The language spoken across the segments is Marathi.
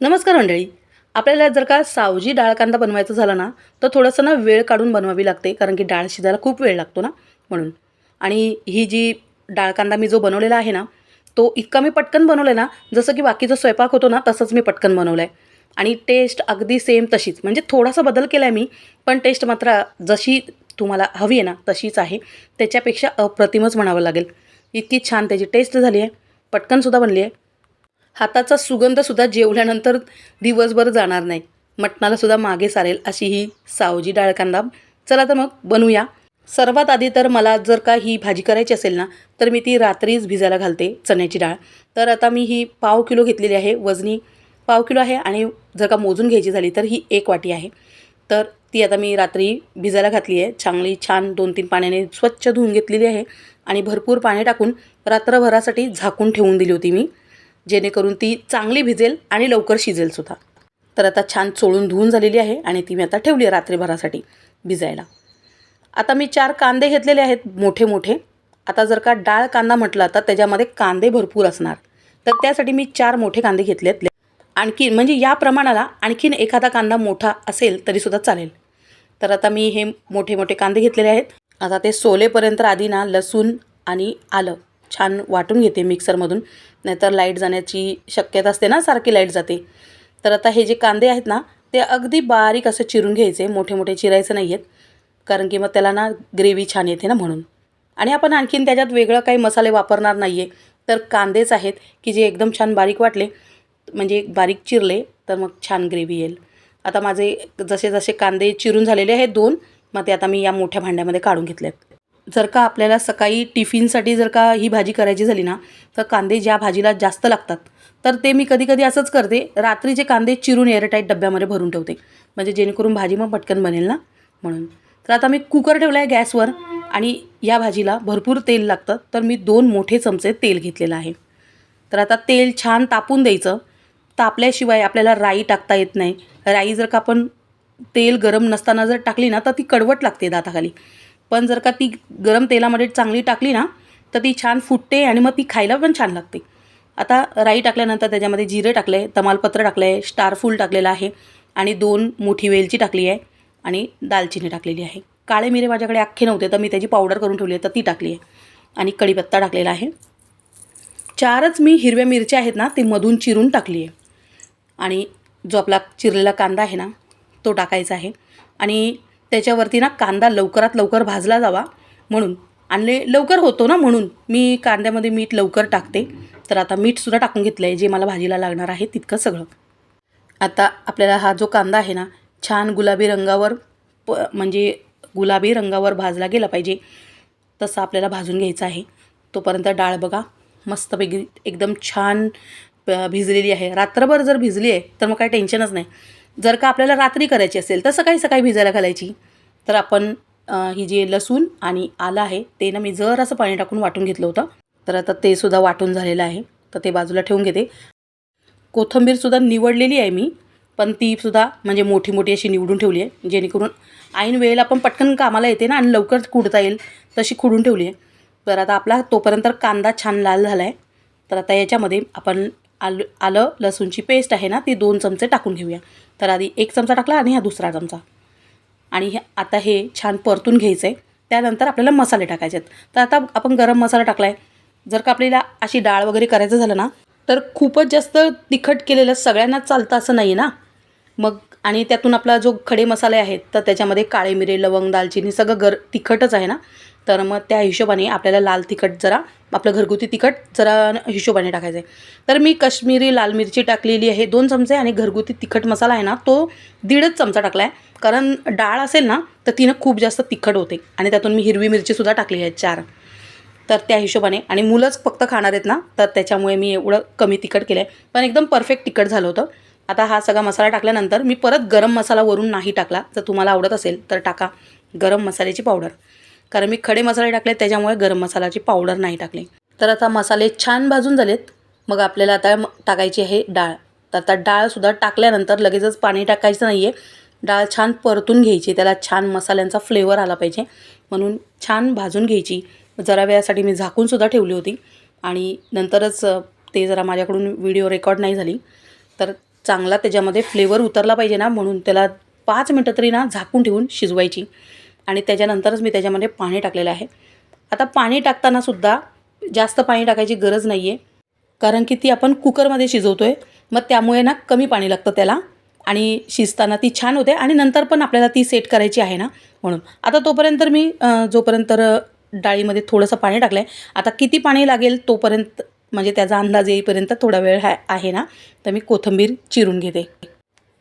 नमस्कार मंडळी. आपल्याला जर का सावजी डाळ कांदा बनवायचा झाला ना तर थोडंसं ना वेळ काढून बनवावी लागते कारण की डाळ शिजायला खूप वेळ लागतो ना म्हणून. आणि ही जी डाळ कांदा मी जो बनवलेला आहे ना तो इतका मी पटकन बनवला आहे ना जसं की बाकीचा स्वयंपाक होतो ना तसंच मी पटकन बनवलं आहे आणि टेस्ट अगदी सेम तशीच. म्हणजे थोडासा बदल केला आहे मी पण टेस्ट मात्र जशी तुम्हाला हवी आहे ना तशीच आहे. त्याच्यापेक्षा अप्रतिमच म्हणावं लागेल. इतकी छान त्याची टेस्ट झाली आहे. पटकनसुद्धा बनली आहे. हाताचा सुगंधसुद्धा जेवल्यानंतर दिवसभर जाणार नाही. मटणाला सुद्धा मागे सारेल अशी ही सावजी डाळ कांदा. चला तर मग बनवूया सर्वात आधी तर मला जर का ही भाजी करायची असेल ना तर मी ती रात्रीच भिजायला घालते चण्याची डाळ. तर आता मी ही पाव किलो घेतलेली आहे वजनी पाव किलो आहे आणि जर का मोजून घ्यायची झाली तर ही एक वाटी आहे. तर ती आता मी रात्री भिजायला घातली आहे. चांगली छान दोन तीन पाण्याने स्वच्छ धुवून घेतलेली आहे आणि भरपूर पाणी टाकून रात्रभरासाठी झाकून ठेवून दिली होती मी. जेणेकरून ती चांगली भिजेल आणि लवकर शिजेल सुद्धा. तर आता छान चोळून धुवून झालेली आहे आणि ती मी आता ठेवली आहे रात्रीभरासाठी भिजायला. आता मी चार कांदे घेतलेले आहेत मोठे मोठे आता जर का डाळ कांदा म्हटला तर त्याच्यामध्ये कांदे भरपूर असणार. तर त्यासाठी मी चार मोठे कांदे घेतलेत. आणखी म्हणजे या प्रमाणाला आणखीन एखादा कांदा मोठा असेल तरीसुद्धा चालेल. तर आता मी हे मोठे मोठे कांदे घेतलेले आहेत. आता ते सोलेपर्यंत आधी ना लसूण आणि आलं छान वाटून घेते मिक्सरमधून. नाहीतर लाइट जाण्याची शक्यता असते ना सारखी लाइट जाते. तर आता हे जे कांदे आहेत ना ते अगदी बारीक असं चिरून घ्यायचे मोठे मोठे चिरायचे नाही आहेत कारण की मग त्याला ना ग्रेव्ही छान येते ना म्हणून. आणि आपण आणखीन त्याच्यात वेगळं काही मसाले वापरणार नाही आहे तर कांदेच आहेत की जे एकदम छान बारीक वाटले म्हणजे बारीक चिरले तर मग छान ग्रेव्ही येईल. आता माझे जसे जसे कांदे चिरून झालेले आहेत दोन मग ते आता मी या मोठ्या भांड्यामध्ये काढून घेतलेत. जर का आपल्याला सकाळी टिफिनसाठी जर का ही भाजी करायची झाली ना तर कांदे ज्या भाजीला जास्त लागतात तर ते मी कधी कधी असंच करते. रात्रीचे कांदे चिरून एअरटाईट डब्यामध्ये भरून ठेवते. म्हणजे जेणेकरून भाजी मग पटकन बनेल ना म्हणून. तर आता मी कुकर ठेवला आहे गॅसवर आणि या भाजीला भरपूर तेल लागतं तर मी दोन मोठे चमचे तेल घेतलेलं आहे. तर आता तेल छान तापून द्यायचं. तापल्याशिवाय आपल्याला राई टाकता येत नाही. राई जर का आपण तेल गरम नसताना जर टाकली ना तर ती कडवट लागते दाताखाली. पण जर का ती गरम तेलामध्ये चांगली टाकली ना तर ती छान फुटते आणि मग ती खायला पण छान लागते. आता राई टाकल्यानंतर त्याच्यामध्ये जिरे टाकलं आहे तमालपत्र टाकलं आहे स्टारफूल टाकलेलं आहे आणि दोन मोठी वेलची टाकली आहे आणि दालचिनी टाकलेली आहे. काळे मिरे माझ्याकडे अख्खे नव्हते तर मी त्याची पावडर करून ठेवली आहे तर ती टाकली आहे. आणि कढीपत्ता टाकलेला आहे. चारच मी हिरव्या मिरच्या आहेत ना ते मधून चिरून टाकली आहे. आणि जो आपला चिरलेला कांदा आहे ना तो टाकायचा आहे. आणि त्याच्यावरती ना कांदा लवकरात लवकर भाजला जावा म्हणून. आणले लवकर होतो ना म्हणून. मी कांद्यामध्ये मीठ लवकर टाकते. तर आता मीठसुद्धा टाकून घेतलं आहे जे मला भाजीला लागणार आहे तितकं सगळं. आता आपल्याला हा जो कांदा आहे ना छान गुलाबी रंगावर प म्हणजे गुलाबी रंगावर भाजला गेला पाहिजे. तसं आपल्याला भाजून घ्यायचं आहे. तोपर्यंत डाळ बघा. मस्तपैकी एकदम छान भिजलेली आहे. रात्रभर जर भिजली आहे तर मग काही टेन्शनच नाही. जर का आपल्याला रात्री करायची असेल तर सकाळी सकाळी भिजायला घालायची. तर आपण ही जी लसूण आणि आलं आहे ते ना मी जर असं पाणी टाकून वाटून घेतलं होतं तर आता ते सुद्धा वाटून झालेलं आहे. तर ते बाजूला ठेवून घेते. कोथंबीरसुद्धा निवडलेली आहे मी पण तीसुद्धा म्हणजे मोठी मोठी अशी निवडून ठेवली आहे जेणेकरून ऐन वेळेला आपण पटकन कामाला येते ना आणि लवकर कुडता येईल तशी खुडून ठेवली आहे. तर आता आपला तोपर्यंत कांदा छान लाल झाला आहे तर आता याच्यामध्ये आपण आल आलं लसूणची पेस्ट आहे ना ती दोन चमचे टाकून घेऊया. तर आधी एक चमचा टाकला आणि हा दुसरा चमचा. आणि हे आता हे छान परतून घ्यायचं आहे त्यानंतर आपल्याला मसाले टाकायचे आहेत तर आता आपण गरम मसाला टाकला आहे जर का आपल्याला अशी डाळ वगैरे करायचं झालं ना तर खूपच जास्त तिखट केलेलं सगळ्यांनाच चालतं असं नाही ना. मग आणि त्यातून आपला जो खडे मसाले आहेत तर त्याच्यामध्ये काळे मिरे लवंग दालचिनी सगळं गर तिखटच आहे ना. तर मग त्या हिशोबाने आपल्याला लाल तिखट जरा आपलं घरगुती तिखट जरा हिशोबाने टाकायचं आहे तर मी कश्मीरी लाल मिरची टाकलेली आहे दोन चमचे आणि घरगुती तिखट मसाला आहे ना तो दीडच चमचा टाकला आहे कारण डाळ असेल ना तर तिनं खूप जास्त तिखट होते. आणि त्यातून मी हिरवी मिरचीसुद्धा टाकली आहे चार. तर त्या हिशोबाने आणि मुलंच फक्त खाणार आहेत ना तर त्याच्यामुळे मी एवढं कमी तिखट केलं आहे पण एकदम परफेक्ट तिखट झालं होतं. आता हा सगळा मसाला टाकल्यानंतर मी परत गरम मसाला वरून नाही टाकला. जर तुम्हाला आवडत असेल तर टाका. गरम मसाल्याची पावडर. कारण मी खडे मसाले टाकले त्याच्यामुळे गरम मसाल्याची पावडर नाही टाकली. तर आता मसाले छान भाजून झालेत. मग आपल्याला आता टाकायची आहे डाळ. तर आता डाळसुद्धा टाकल्यानंतर लगेचच पाणी टाकायचं नाही आहे डाळ छान परतून घ्यायची त्याला छान मसाल्यांचा फ्लेवर आला पाहिजे. म्हणून छान भाजून घ्यायची. जरा वेळासाठी मी झाकूनसुद्धा ठेवली होती. आणि नंतरच ते जरा माझ्याकडून व्हिडिओ रेकॉर्ड नाही झाली. तर चांगला त्याच्यामध्ये फ्लेवर उतरला पाहिजे ना म्हणून त्याला पाच मिनटं तरी ना झाकून ठेवून शिजवायची. आणि त्याच्यानंतरच मी त्याच्यामध्ये पाणी टाकलेलं आहे. आता पाणी टाकतानासुद्धा जास्त पाणी टाकायची गरज नाही आहे कारण की ती आपण कुकरमध्ये शिजवतो आहे मग त्यामुळे ना कमी पाणी लागतं त्याला. आणि शिजताना ती छान होते आणि नंतर पण आपल्याला ती सेट करायची आहे ना म्हणून. आता तोपर्यंत मी जोपर्यंत डाळीमध्ये थोडंसं पाणी टाकलं आहे आता किती पाणी लागेल तोपर्यंत म्हणजे त्याचा अंदाज येईपर्यंत थोडा वेळ हा आहे ना तर मी कोथिंबीर चिरून घेते.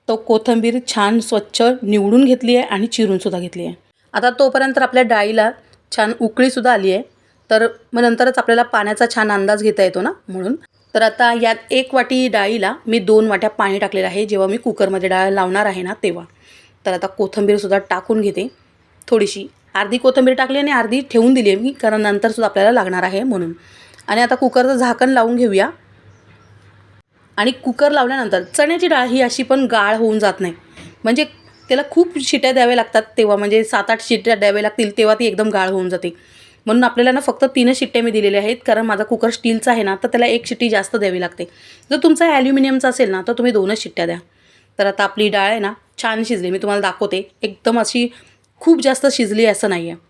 तो कोथिंबीर छान स्वच्छ निवडून घेतली आहे आणि चिरूनसुद्धा घेतली आहे आता तोपर्यंत आपल्या डाळीला छान उकळीसुद्धा आली आहे. तर मग नंतरच आपल्याला पाण्याचा छान अंदाज घेता येतो ना म्हणून. तर आता यात एक वाटी डाळीला मी दोन वाट्या पाणी टाकलेलं आहे. जेव्हा मी कुकरमध्ये डाळ लावणार आहे ना तेव्हा. तर आता कोथिंबीरसुद्धा टाकून घेते. थोडीशी अर्धी कोथिंबीर टाकली आणि अर्धी ठेवून दिली आहे मी कारण नंतरसुद्धा आपल्याला लागणार आहे म्हणून. आणि आता कुकरचं झाकण लावून घेऊया. आणि कुकर लावल्यानंतर चण्याची डाळ ही अशी पण गाळ होऊन जात नाही. म्हणजे त्याला खूप शिट्या द्याव्या लागतात तेव्हा म्हणजे सात आठ शिट्या द्याव्या लागतील तेव्हा ती एकदम गाळ होऊन जाते. म्हणून आपल्याला ना फक्त तीनच शिट्ट्या मी दिलेल्या आहेत कारण माझा कुकर स्टीलचा आहे ना तर त्याला एक शिट्टी जास्त द्यावी लागते. जर तुमचा ॲल्युमिनियमचा असेल ना तर तुम्ही दोनच शिट्ट्या द्या. तर आता आपली डाळ आहे ना छान शिजली मी तुम्हाला दाखवते. एकदम अशी खूप जास्त शिजली असं नाही आहे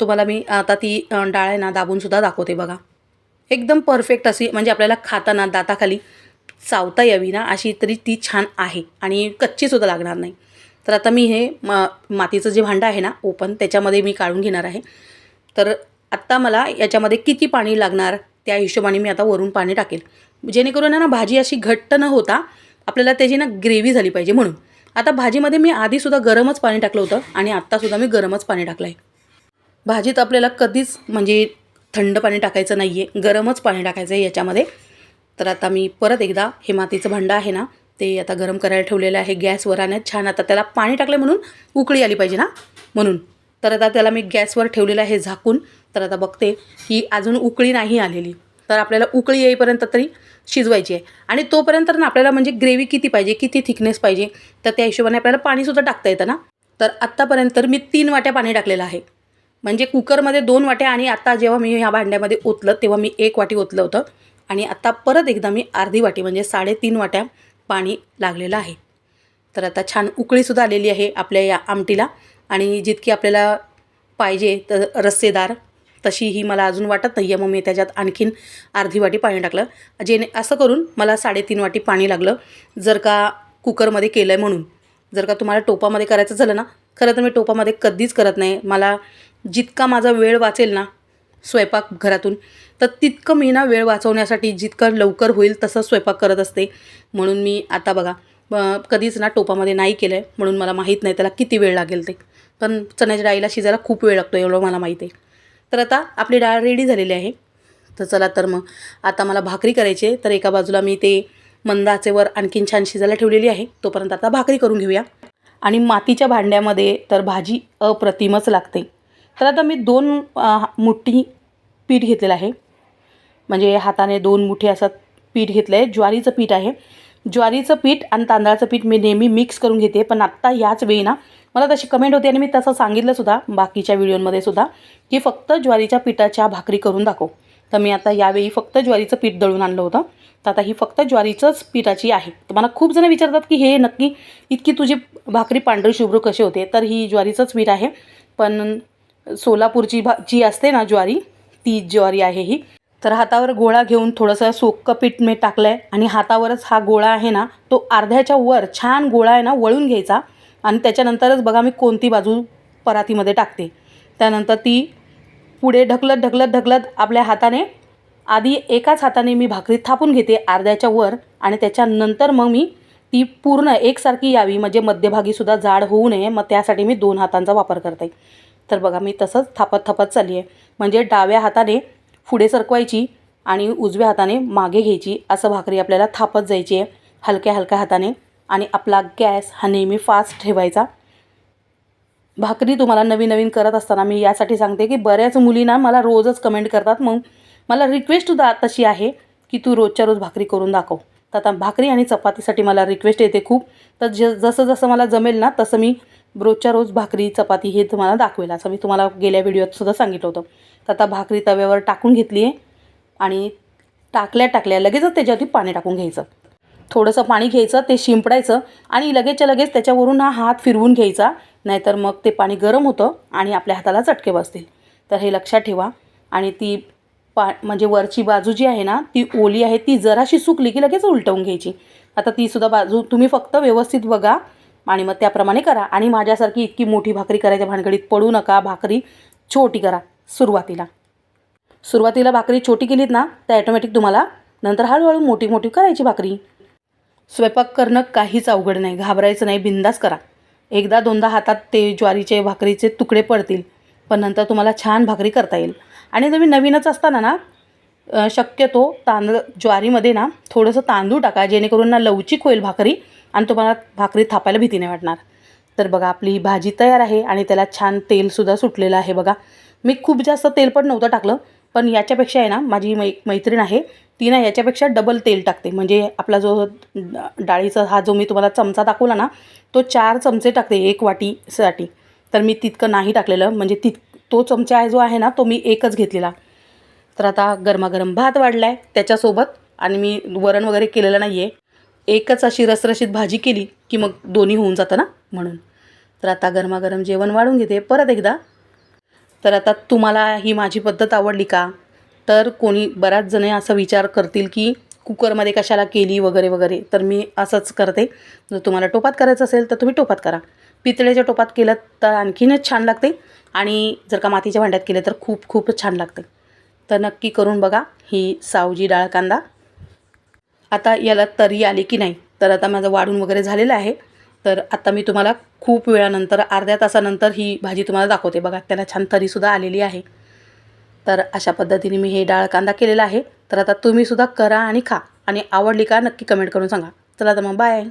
तुम्हाला मी आता ती डाळ आहे ना दाबूनसुद्धा दाखवते बघा. एकदम परफेक्ट अशी म्हणजे आपल्याला खाताना दाताखाली चावता यावी ना अशी तरी ती छान आहे. आणि कच्चीसुद्धा लागणार नाही. तर आता मी हे म मातीचं जे भांडं आहे ना ओपन त्याच्यामध्ये मी काढून घेणार आहे. तर आत्ता मला याच्यामध्ये किती पाणी लागणार त्या हिशोबाने मी आता वरून पाणी टाकेल. जेणेकरून आहे ना भाजी अशी घट्ट न होता आपल्याला त्याची ना ग्रेव्ही झाली पाहिजे म्हणून. आता भाजीमध्ये मी आधीसुद्धा गरमच पाणी टाकलं होतं आणि आत्तासुद्धा मी गरमच पाणी टाकलं आहे भाजीत आपल्याला कधीच म्हणजे थंड पाणी टाकायचं नाही आहे गरमच पाणी टाकायचं आहे याच्यामध्ये. तर आता मी परत एकदा हे मातीचं भांडं आहे ना ते आता गरम करायला ठेवलेलं आहे. गॅसवर आणि छान आता त्याला पाणी टाकलं म्हणून उकळी आली पाहिजे ना? म्हणून. तर आता त्याला मी गॅसवर ठेवलेलं आहे झाकून. तर आता बघते की अजून उकळी नाही आलेली. तर आपल्याला उकळी येईपर्यंत तरी शिजवायची आहे. आणि तोपर्यंत ना आपल्याला म्हणजे ग्रेव्ही किती पाहिजे किती थिकनेस पाहिजे तर त्या हिशोबाने आपल्याला पाणीसुद्धा टाकता येतं ना? तर आत्तापर्यंत मी तीन वाट्या पाणी टाकलेलं आहे. म्हणजे कुकरमध्ये दोन वाट्या आणि आत्ता जेव्हा मी ह्या भांड्यामध्ये ओतलं तेव्हा मी एक वाटी ओतलं होतं. आणि आत्ता परत एकदा मी अर्धी वाटी म्हणजे साडेतीन वाट्या पाणी लागलेलं आहे. तर आता छान उकळीसुद्धा आलेली आहे आपल्या या आमटीला. आणि जितकी आपल्याला पाहिजे तर रस्सेदार तशी ही मला अजून वाटत नाही आहे मग मी त्याच्यात आणखीन अर्धी वाटी पाणी टाकलं. जेणे असं करून मला साडेतीन वाटी पाणी लागलं. जर का कुकरमध्ये केलं आहे म्हणून. जर का तुम्हाला टोपामध्ये करायचं झालं ना खरं तर मी टोपामध्ये कधीच करत नाही. मला जितका माझा वेळ वाचेल ना स्वयंपाक घरातून. तर तितकं मी ना वेळ वाचवण्यासाठी जितकं लवकर होईल तसं स्वयंपाक करत असते. म्हणून मी आता बघा कधीच ना टोपामध्ये नाही केलं आहे म्हणून मला माहीत नाही त्याला किती वेळ लागेल ते. पण चण्याच्या डाळीला शिजायला खूप वेळ लागतो एवढं मला माहीत आहे. तर आता आपली डाळ रेडी झालेली आहे. तर चला तर मग आता मला भाकरी करायची आहे. तर एका बाजूला मी ते मंदाचेवर आणखीन छान शिजायला ठेवलेली आहे. तोपर्यंत आता भाकरी करून घेऊया. आणि मातीच्या भांड्यामध्ये तर भाजी अप्रतिमच लागते. तर आता मी दोन अ, मुठी पीठ घेतलेलं आहे. म्हणजे हाताने दोन मुठे असं पीठ घेतलं आहे ज्वारीचं पीठ आहे. ज्वारीचं पीठ आणि तांदळाचं पीठ मी नेहमी मिक्स करून घेते पण आत्ता याच वेळी ना मला तशी कमेंट होती आणि मी तसं सांगितलंसुद्धा बाकीच्या व्हिडिओमध्ये सुद्धा की फक्त ज्वारीच्या पिठाच्या भाकरी करून दाखव. तर मी आता यावेळी फक्त ज्वारीचं पीठ दळून आणलं होतं. तर आता ही फक्त ज्वारीचंच पिठाची आहे. तर मला खूप जण विचारतात की हे नक्की इतकी तुझी भाकरी पांढरी शुभ्र कशी होते? तर ही ज्वारीचंच पीठ आहे. पण सोलापूरची भा जी असते ना ज्वारी ती ज्वारी आहे ही. तर हातावर गोळा घेऊन थोडंसं सोक्कं पीठ मी टाकलं आहे आणि हातावरच हा गोळा आहे ना तो अर्ध्याच्या वर छान गोळा आहे ना वळून घ्यायचा. आणि त्याच्यानंतरच बघा मी कोणती बाजू परातीमध्ये टाकते. त्यानंतर ती पुढे ढकलत ढकलत ढकलत आपल्या हाताने आधी एकाच हाताने मी भाकरी थापून घेते अर्ध्याच्या वर आणि त्याच्यानंतर मग मी ती पूर्ण एकसारखी यावी म्हणजे मध्यभागीसुद्धा जाड होऊ नये मग त्यासाठी मी दोन हातांचा वापर करते. तर बघा मी तसंच थापत थापत चालली आहे म्हणजे डाव्या हाताने पुढे सरकवायची आणि उजव्या हाताने मागे घ्यायची असं भाकरी आपल्याला थापत जायची आहे हलक्या हलक्या हाताने. आणि आपला गॅस हा नेहमी फास्ट ठेवायचा. भाकरी तुम्हाला नवीन नवीन करत असताना मी यासाठी सांगते की बऱ्याच मुलींना मला रोजच कमेंट करतात मग मला रिक्वेस्टसुद्धा तशी आहे की तू रोजच्या रोज भाकरी करून दाखव. तर आता भाकरी आणि चपातीसाठी मला रिक्वेस्ट येते खूप. तर ज जसं जसं मला जमेल ना तसं मी रोजच्या रोज भाकरी चपाती हे तुम्हाला दाखवेल. असं मी तुम्हाला गेल्या व्हिडिओतसुद्धा सांगितलं होतं. तर आता भाकरी तव्यावर टाकून घेतली आहे. आणि टाकल्या टाकल्या लगेचच त्याच्यावरती पाणी टाकून घ्यायचं. थोडंसं पाणी घ्यायचं ते शिंपडायचं आणि लगेचच्या लगेच त्याच्यावरून हा हात फिरवून घ्यायचा. नाहीतर मग ते पाणी गरम होतं आणि आपल्या हाताला चटके बसतील. तर हे लक्षात ठेवा. आणि ती पा म्हणजे वरची बाजू जी आहे ना ती ओली आहे ती जराशी सुकली की लगेच उलटवून घ्यायची. आता तीसुद्धा बाजू तुम्ही फक्त व्यवस्थित बघा. आणि मग त्याप्रमाणे करा. आणि माझ्यासारखी इतकी मोठी भाकरी करायच्या भानगडीत पडू नका. भाकरी छोटी करा सुरुवातीला. सुरुवातीला भाकरी छोटी केलीत ना तर ॲटोमॅटिक तुम्हाला नंतर हळूहळू मोठी मोठी करायची भाकरी. स्वयंपाक करणं काहीच अवघड नाही. घाबरायचं नाही. बिंदास करा. एकदा दोनदा हातात ते ज्वारीचे भाकरीचे तुकडे पडतील पण नंतर तुम्हाला छान भाकरी करता येईल. आणि तुम्ही नवीनच असताना ना शक्यतो तांदूळ ज्वारीमध्ये ना थोडंसं तांदूळ टाका जेणेकरून ना लवचिक होईल भाकरी. आणि तुम्हाला भाकरी थापायला भीती नाही वाटणार. तर बघा आपली भाजी तयार आहे आणि त्याला छान तेलसुद्धा सुटलेलं आहे बघा. मी खूप जास्त तेल पण नव्हतं टाकलं पण याच्यापेक्षा आहे ना माझी मै मैत्रीण आहे ती ना याच्यापेक्षा डबल तेल टाकते. म्हणजे आपला जो डाळीचा हा जो मी तुम्हाला चमचा दाखवला ना तो चार चमचे टाकते एक वाटीसाठी. तर मी तितकं नाही टाकलेलं म्हणजे तित तो चमचा आहे जो आहे ना तो मी एकच घेतलेला. तर आता गरमागरम भात वाढला आहे त्याच्यासोबत आणि मी वरण वगैरे केलेलं नाही आहे एकच अशी रसरशीत भाजी केली की मग दोन्ही होऊन जातं ना म्हणून. तर आता गरमागरम जेवण वाढून घेते. परत एकदा. तर आता तुम्हाला ही माझी पद्धत आवडली का? तर कोणी बऱ्याच जण असा विचार करतील की कुकरमध्ये कशाला केली वगैरे वगैरे. तर मी असंच करते. जर तुम्हाला टोपात करायचं असेल तर तुम्ही टोपात करा. पितळेच्या टोपात केलं तर आणखीनच छान लागते. आणि जर का मातीच्या भांड्यात केलं तर खूप खूपच छान लागते. तर नक्की करून बघा ही सावजी डाळ कांदा. आता याला तरी आली की नाही? तर आता माझं वाढून वगैरे झालेलं आहे. तर आता मी तुम्हाला खूप वेळानंतर अर्ध्या तासानंतर ही भाजी तुम्हाला दाखवते बघा. त्याला छान तरीसुद्धा आलेली आहे. तर अशा पद्धतीने मी हे डाळ कांदा केलेला आहे. तर आता तुम्हीसुद्धा करा आणि खा. आणि आवडली का नक्की कमेंट करून सांगा. चला तर मग बाय.